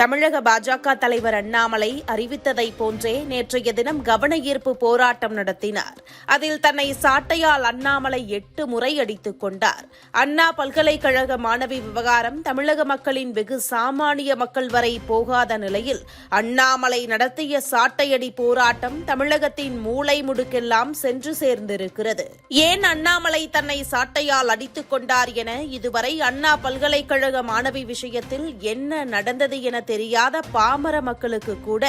தமிழக பாஜக தலைவர் அண்ணாமலை அறிவித்ததை போன்றே நேற்றைய தினம் கவன ஈர்ப்பு போராட்டம் நடத்தினார். அதில் தன்னை சாட்டையால் அண்ணாமலை எட்டு முறை அடித்துக் கொண்டார். அண்ணா பல்கலைக்கழக மாணவி விவகாரம் தமிழக மக்களின் வெகு சாமானிய மக்கள் வரை போகாத நிலையில் அண்ணாமலை நடத்திய சாட்டையடி போராட்டம் தமிழகத்தின் மூளை முடுக்கெல்லாம் சென்று சேர்ந்திருக்கிறது. ஏன் அண்ணாமலை தன்னை சாட்டையால் அடித்துக் கொண்டார் என இதுவரை அண்ணா பல்கலைக்கழக மாணவி விஷயத்தில் என்ன நடந்தது என தெரியாத பாமர மக்களுக்கு கூட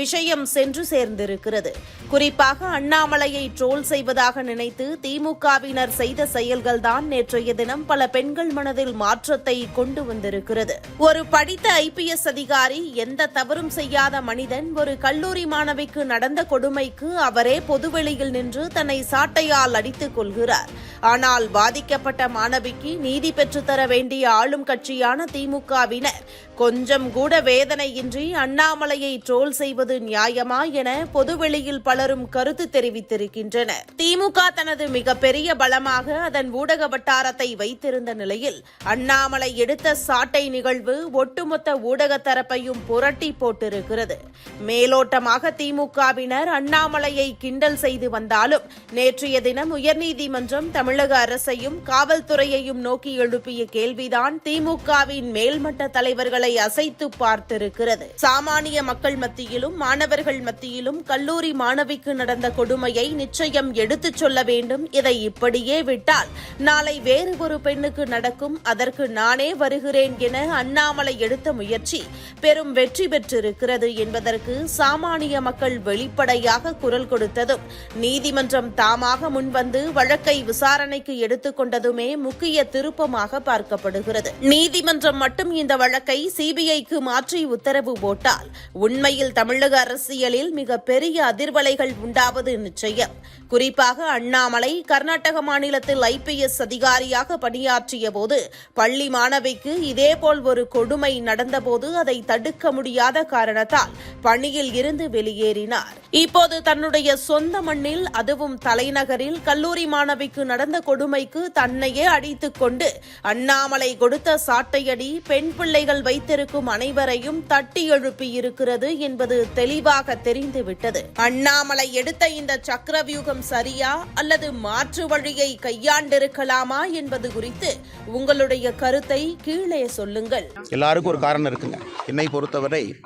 விஷயம் சென்று சேர்ந்திருக்கிறது. குறிப்பாக அண்ணாமலையை ட்ரோல் செய்வதாக நினைத்து திமுகவினர் செய்த செயல்கள்தான் நேற்றைய தினம் பல பெண்கள் மனதில் மாற்றத்தை கொண்டு வந்திருக்கிறது. ஒரு படித்த ஐபிஎஸ் அதிகாரி எந்த தவறும் செய்யாத மனிதன் ஒரு கல்லூரி மாணவிக்கு நடந்த கொடுமைக்கு அவரே பொதுவெளியில் நின்று தன்னை சாட்டையால் அடித்துக் கொள்கிறார். ஆனால் பாதிக்கப்பட்ட மாணவிக்கு நீதி பெற்றுத்தர வேண்டிய ஆளும் கட்சியான திமுகவினர் கொஞ்சம் கூட வேதனையின்றி அண்ணாமலையை ட்ரோல் செய்வது நியாயமா என பொதுவெளியில் பலரும் கருத்து தெரிவித்திருக்கின்றனர். திமுக தனது மிகப்பெரிய பலமாக அதன் ஊடக வட்டாரத்தை வைத்திருந்த நிலையில் அண்ணாமலை எடுத்த சாட்டை நிகழ்வு ஒட்டுமொத்த ஊடக தரப்பையும் புரட்டி போட்டிருக்கிறது. மேலோட்டமாக திமுகவினர் அண்ணாமலையை கிண்டல் செய்து வந்தாலும் நேற்றைய தினம் உயர்நீதிமன்றம் தமிழக அரசையும் காவல்துறையையும் நோக்கி எழுப்பிய கேள்விதான் திமுகவின் மேல்மட்ட தலைவர்கள் அசைத்து பார்த்திருக்கிறது. சாமானிய மக்கள் மத்தியிலும் மாணவர்கள் மத்தியிலும் கல்லூரி மாணவிக்கு நடந்த கொடுமையை நிச்சயம் எடுத்துச் சொல்ல வேண்டும். இதை இப்படியே விட்டால் நாளை வேறு ஒரு பெண்ணுக்கு நடக்கும் அதற்கு நானே வருகிறேன் என அண்ணாமலை எடுத்த முயற்சி பெரும் வெற்றி பெற்றிருக்கிறது என்பதற்கு சாமானிய மக்கள் வெளிப்படையாக குரல் கொடுத்ததும் நீதிமன்றம் தாமாக முன்வந்து வழக்கை விசாரணைக்கு எடுத்துக்கொண்டதுமே முக்கிய திருப்பமாக பார்க்கப்படுகிறது. நீதிமன்றம் மட்டும் இந்த வழக்கை சிபிஐக்கு மாற்றி உத்தரவு போட்டால் உண்மையில் தமிழக அரசியலில் மிக பெரிய அதிர்வலைகள் உண்டாவது நிச்சயம். குறிப்பாக அண்ணாமலை கர்நாடக மாநிலத்தில் ஐபிஎஸ் அதிகாரியாக பணியாற்றிய போது பள்ளி மாணவிக்கு இதேபோல் ஒரு கொடுமை நடந்தபோது அதை தடுக்க முடியாத காரணத்தால் பணியில் இருந்து வெளியேறினார். இப்போது தன்னுடைய சொந்த மண்ணில் அதுவும் தலைநகரில் கல்லூரி மாணவிக்கு நடந்த கொடுமைக்கு தன்னையே அடித்துக் கொண்டு அண்ணாமலை கொடுத்த சாட்டையடி பெண் பிள்ளைகள் வைத்து வைத்திருக்கும் அனைவரையும் தட்டி எழுப்பி இருக்கிறது என்பது தெளிவாக தெரிந்துவிட்டது. அண்ணாமலை எடுத்த இந்த சக்கரவியூகம் சரியா அல்லது மாற்று வழியை கையாண்டிருக்கலாமா என்பது குறித்து உங்களுடைய கருத்தை கீழே சொல்லுங்கள். எல்லாருக்கும் ஒரு காரணம் இருக்குங்க. என்னை பொறுத்தவரை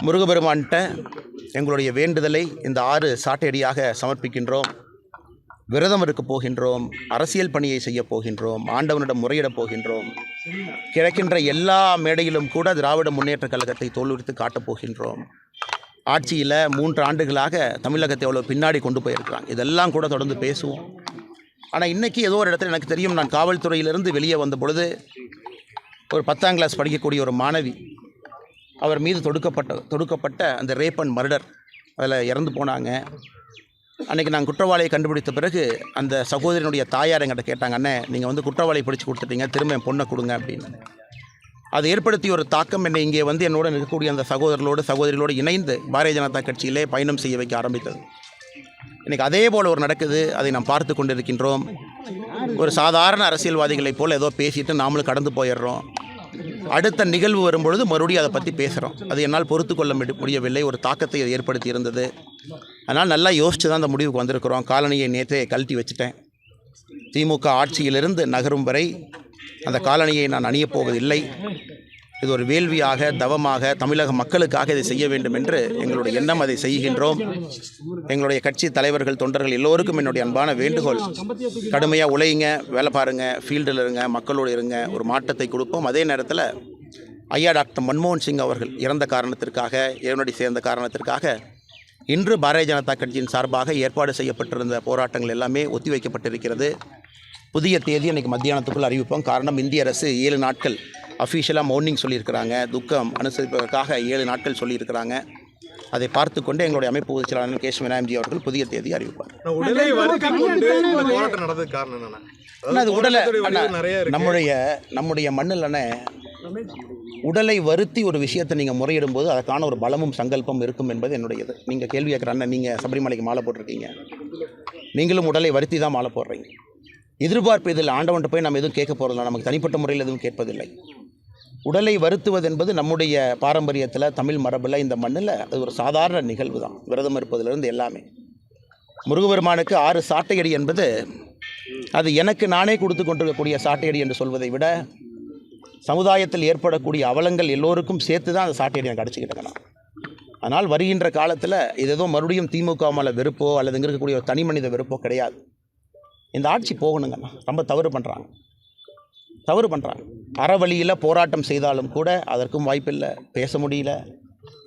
முருகபெருமான்கிட்ட எங்களுடைய வேண்டுதலை இந்த ஆறு சாட்டையடியாக சமர்ப்பிக்கின்றோம். விரதம் இருக்க போகின்றோம். அரசியல் பணியை செய்ய போகின்றோம். ஆண்டவனிடம் முறையிடப் போகின்றோம். கிடைக்கின்ற எல்லா மேடையிலும் கூட திராவிட முன்னேற்றக் கழகத்தை தோல்வித்து காட்டப் போகின்றோம். ஆட்சியில் மூன்று ஆண்டுகளாக தமிழகத்தை எவ்வளோ பின்னாடி கொண்டு போயிருக்கிறாங்க. இதெல்லாம் கூட தொடர்ந்து பேசுவோம். ஆனால் இன்றைக்கி ஏதோ ஒரு இடத்துல எனக்கு தெரியும் நான் காவல்துறையிலிருந்து வெளியே வந்த பொழுது ஒரு பத்தாம் கிளாஸ் படிக்கக்கூடிய ஒரு மாணவி அவர் மீது தொடுக்கப்பட்ட தொடுக்கப்பட்ட அந்த ரேப் அண்ட் மர்டர் அதில் இறந்து போனாங்க. அன்றைக்கி நாங்கள் குற்றவாளியை கண்டுபிடித்த பிறகு அந்த சகோதரனுடைய தாயார் எங்கிட்ட கேட்டாங்க நீங்கள் வந்து குற்றவாளியை பிடிச்சி கொடுத்துட்டீங்க திரும்ப என் பொண்ணை கொடுங்க அப்படின்னு. அது ஏற்படுத்திய ஒரு தாக்கம் என்னை இங்கே வந்து என்னோட இருக்கக்கூடிய அந்த சகோதரர்களோடு சகோதரிகளோடு இணைந்து பாரதிய ஜனதா கட்சியிலே பயணம் செய்ய வைக்க ஆரம்பித்தது. இன்றைக்கி அதே போல் ஒரு நடக்குது அதை நாம் பார்த்து கொண்டிருக்கின்றோம். ஒரு சாதாரண அரசியல்வாதிகளைப் போல் ஏதோ பேசிட்டு நாமளும் கடந்து போயிடுறோம். அடுத்த நிகழ்வு வரும்பொழுது மறுபடியும் அதை பற்றி பேசுகிறோம் அது என்னால் பொறுத்து கொள்ள முடியவில்லை. ஒரு தாக்கத்தை அது ஏற்படுத்தி இருந்தது. அதனால் நல்லா யோசித்து தான் அந்த முடிவுக்கு வந்திருக்கிறோம். காலனியை நேற்றே கழட்டி வச்சுட்டேன். திமுக ஆட்சியிலிருந்து நகரும் வரை அந்த காலனியை நான் அணியப் போவதில்லை. இது ஒரு வேள்வியாக தவமாக தமிழக மக்களுக்காக இதை செய்ய வேண்டும் என்று எங்களுடைய எண்ணம் அதை செய்கின்றோம். எங்களுடைய கட்சி தலைவர்கள் தொண்டர்கள் எல்லோருக்கும் என்னுடைய அன்பான வேண்டுகோள். கடுமையாக உழையுங்க வேலை பாருங்கள் ஃபீல்டில் இருங்க மக்களோடு இருங்க ஒரு மாற்றத்தை கொடுப்போம். அதே நேரத்தில் ஐயா டாக்டர் மன்மோகன் சிங் அவர்கள் இறந்த காரணத்திற்காக இறைவனடி சேர்ந்த காரணத்திற்காக இன்று பாரதிய ஜனதா கட்சியின் சார்பாக ஏற்பாடு செய்யப்பட்டிருந்த போராட்டங்கள் எல்லாமே ஒத்திவைக்கப்பட்டிருக்கிறது. புதிய தேதி அன்றைக்கி மத்தியானத்துக்குள் அறிவிப்போம். காரணம் இந்திய அரசு ஏழு நாட்கள் அஃபீஷியலாக மௌனிங் சொல்லியிருக்கிறாங்க. துக்கம் அனுசரிப்பதற்காக ஏழு நாட்கள் சொல்லியிருக்கிறாங்க. அதை பார்த்து கொண்டு எங்களுடைய அமைப்பு பொதுச் செயலாளர் கேஷ் வினாயம்ஜி அவர்கள் புதிய தேதி அறிவிப்பார். உடலை நம்முடைய நம்முடைய மண்ணில் உடலை வருத்தி ஒரு விஷயத்தை நீங்கள் முறையிடும் போது அதற்கான ஒரு பலமும் சங்கல்பம் இருக்கும் என்பது என்னுடையது. நீங்கள் கேள்வி கேட்குற அண்ணன் நீங்கள் சபரிமலைக்கு மாலை போட்டிருக்கீங்க. நீங்களும் உடலை வருத்தி தான் மாலை போடுறீங்க. எதிர்பார்ப்பு இதில் ஆண்டவன்ட்டு போய் நம்ம எதுவும் கேட்க போகிறதில்ல நமக்கு தனிப்பட்ட முறையில் எதுவும் கேட்பதில்லை. உடலை வருத்துவது என்பது நம்முடைய பாரம்பரியத்தில் தமிழ் மரபில் இந்த மண்ணில் அது ஒரு சாதாரண நிகழ்வு தான். விரதம் இருப்பதிலிருந்து எல்லாமே. முருகபெருமானுக்கு ஆறு சாட்டையடி என்பது அது எனக்கு நானே கொடுத்து கொண்டிருக்கக்கூடிய சாட்டையடி என்று சொல்வதை விட சமுதாயத்தில் ஏற்படக்கூடிய அவலங்கள் எல்லோருக்கும் சேர்த்து தான் அந்த சாட்டையடி நான் அடிச்சுக்கிட்டு ஆனால் வருகின்ற காலத்தில் இது ஏதோ மறுபடியும் திமுக மேலே வெறுப்போ அல்லது இங்கே இருக்கக்கூடிய ஒரு தனி மனித வெறுப்போ கிடையாது. இந்த ஆட்சி போகணுங்கண்ணா. ரொம்ப தவறு பண்ணுறாங்க தவறு பண்ணுறாங்க அறவழியில் போராட்டம் செய்தாலும் கூட அதற்கும் வாய்ப்பில்லை. பேச முடியல.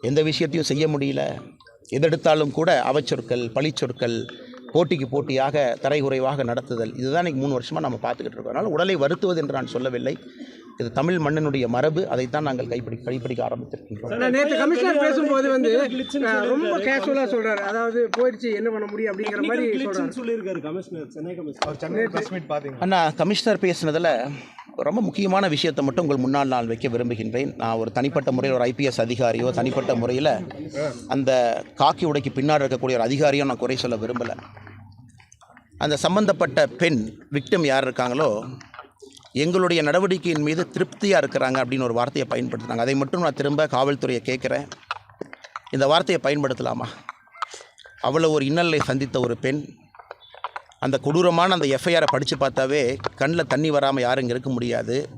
எந்த விஷயத்தையும் செய்ய முடியல. எதெடுத்தாலும் கூட அவச்சொற்கள் பழிச்சொற்கள் போட்டிக்கு போட்டியாக தரைகுறைவாக நடத்துதல். இதுதான் இன்றைக்கி மூணு வருஷமாக நம்ம பார்த்துக்கிட்டு இருக்கோம். அதனால் உடலை வருத்துவது என்று நான் சொல்லவில்லை. இது தமிழ் மண்ணினுடைய மரபு அதைத்தான் நாங்கள் கைப்பிடி கைப்பிடிக்க ஆரம்பித்திருக்கின்றோம். நேற்று கமிஷனர் பேசும்போது வந்து ரொம்ப கேஷுவலா சொல்றாரு. அதாவது போயிடுச்சு என்ன பண்ண முடியும் அப்படிங்கிற மாதிரி சொல்லியிருக்காரு கமிஷனர் சென்னை கமிஷனர். அவர் சென்னை பிரஸ் மீட் அண்ணா கமிஷனர் பேசுனதில் ரொம்ப முக்கியமான விஷயத்தை மட்டும் உங்கள் முன்னால் நான் வைக்க விரும்புகின்றேன். நான் ஒரு தனிப்பட்ட முறையில் ஒரு ஐபிஎஸ் அதிகாரியோ தனிப்பட்ட முறையில் அந்த காக்கி உடைக்கு பின்னாடி இருக்கக்கூடிய ஒரு அதிகாரியோ நான் குறை சொல்ல விரும்பலை. அந்த சம்பந்தப்பட்ட பெண் விக்டிம் யார் இருக்காங்களோ எங்களுடைய நடவடிக்கையின் மீது திருப்தியாக இருக்கிறாங்க அப்படின்னு ஒரு வார்த்தையை பயன்படுத்துனாங்க. அதை மட்டும் நான் திரும்ப காவல்துறையை கேட்குறேன். இந்த வார்த்தையை பயன்படுத்தலாமா? அவ்வளோ ஒரு இன்னலை சந்தித்த ஒரு பெண் அந்த கொடூரமான அந்த எஃப்ஐஆரை படித்து பார்த்தாவே கண்ணில் தண்ணி வராமல் யாரும் இங்கே இருக்க முடியாது.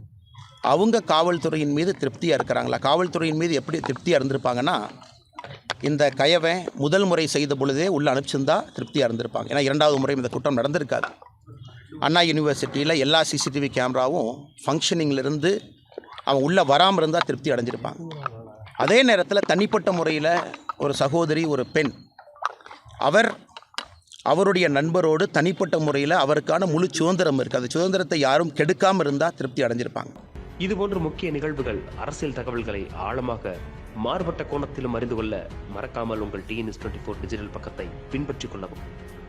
அவங்க காவல்துறையின் மீது திருப்தியாக இருக்கிறாங்களா? காவல்துறையின் மீது எப்படி திருப்தியாக இருந்திருப்பாங்கன்னா இந்த கயவை முதல் முறை செய்த பொழுதே உள்ளே அனுப்பிச்சிருந்தா திருப்தியாக இருந்திருப்பாங்க. ஏன்னா இரண்டாவது முறையும் இந்த குற்றம் நடந்திருக்காது. அண்ணா யூனிவர்சிட்டியில் எல்லா சிசிடிவி கேமராவும் ஃபங்க்ஷனிங்லேருந்து அவன் உள்ளே வராமல் இருந்தால் திருப்தி அடைஞ்சிருப்பாங்க அதே நேரத்தில் தனிப்பட்ட முறையில் ஒரு சகோதரி ஒரு பெண் அவர் அவருடைய நண்பரோடு தனிப்பட்ட முறையில் அவருக்கான முழு சுதந்திரம் இருக்குது அந்த சுதந்திரத்தை யாரும் கெடுக்காமல் இருந்தால் திருப்தி அடைஞ்சிருப்பாங்க. இதுபோன்ற முக்கிய நிகழ்வுகள் அரசியல் தகவல்களை ஆழமாக மாறுபட்ட கோணத்திலும் அறிந்து கொள்ள மறக்காமல் உங்கள் டிஎன்எஸ் டுவெண்ட்டி ஃபோர் டிஜிட்டல் பக்கத்தை பின்பற்றிக் கொள்ளவும்.